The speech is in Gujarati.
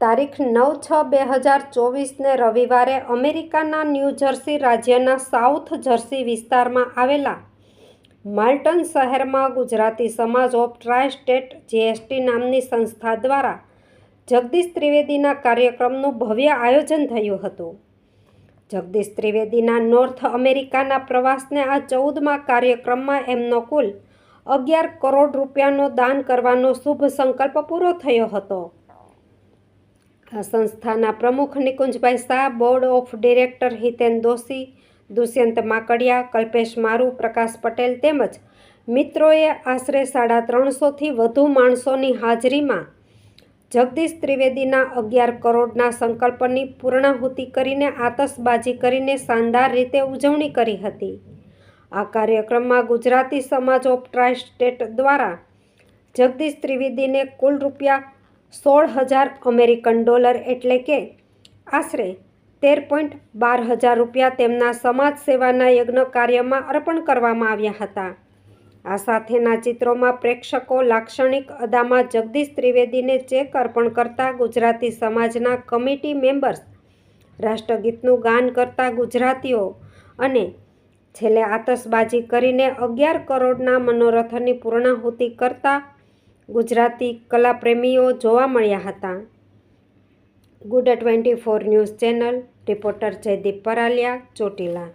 તારીખ નવ છ બે હજાર ચોવીસને રવિવારે અમેરિકાના ન્યૂ જર્સી રાજ્યના સાઉથ જર્સી વિસ્તારમાં આવેલા માલ્ટન શહેરમાં ગુજરાતી સમાજ ઓફ ટ્રાય સ્ટેટ જીએસટી નામની સંસ્થા દ્વારા જગદીશ ત્રિવેદીના કાર્યક્રમનું ભવ્ય આયોજન થયું હતું. જગદીશ ત્રિવેદીના નોર્થ અમેરિકાના પ્રવાસને આ ચૌદમાં કાર્યક્રમમાં એમનો કુલ અગિયાર કરોડ રૂપિયાનો દાન કરવાનો શુભ સંકલ્પ પૂરો થયો હતો. સંસ્થાના પ્રમુખ Nikunjbhai Shah board of director Hiten Doshi, Dushyant Makadia, Kalpesh Maru, Prakash Patel તેમજ મિત્રોએ આશરે સાડા ત્રણસોથી વધુ માણસોની હાજરીમાં જગદીશ ત્રિવેદીના અગિયાર કરોડના સંકલ્પની પૂર્ણાહુતિ કરીને આતશબાજી કરીને શાનદાર રીતે ઉજવણી કરી હતી. આ કાર્યક્રમમાં ગુજરાતી સમાજ ઓફ ટ્રાય સ્ટેટ દ્વારા જગદીશ ત્રિવેદીને કુલ રૂપિયા સોળ હજાર અમેરિકન ડોલર એટલે કે આશરે તેર પોઈન્ટ બાર હજાર રૂપિયા તેમના સમાજ સેવાના યજ્ઞ કાર્યમાં અર્પણ કરવામાં આવ્યા હતા. આ સાથેના ચિત્રોમાં પ્રેક્ષકો લાક્ષણિક અદામાં જગદીશ ત્રિવેદીને ચેક અર્પણ કરતા ગુજરાતી સમાજના કમિટી મેમ્બર્સ, રાષ્ટ્રગીતનું ગાન કરતા ગુજરાતીઓ અને છેલ્લે આતશબાજી કરીને અગિયાર કરોડના મનોરથની પૂર્ણાહુતિ કરતા ગુજરાતી કલાપ્રેમીઓ જોવા મળ્યા હતા. Good twenty four news channel reporter Jaydeep Paraliya Chotila.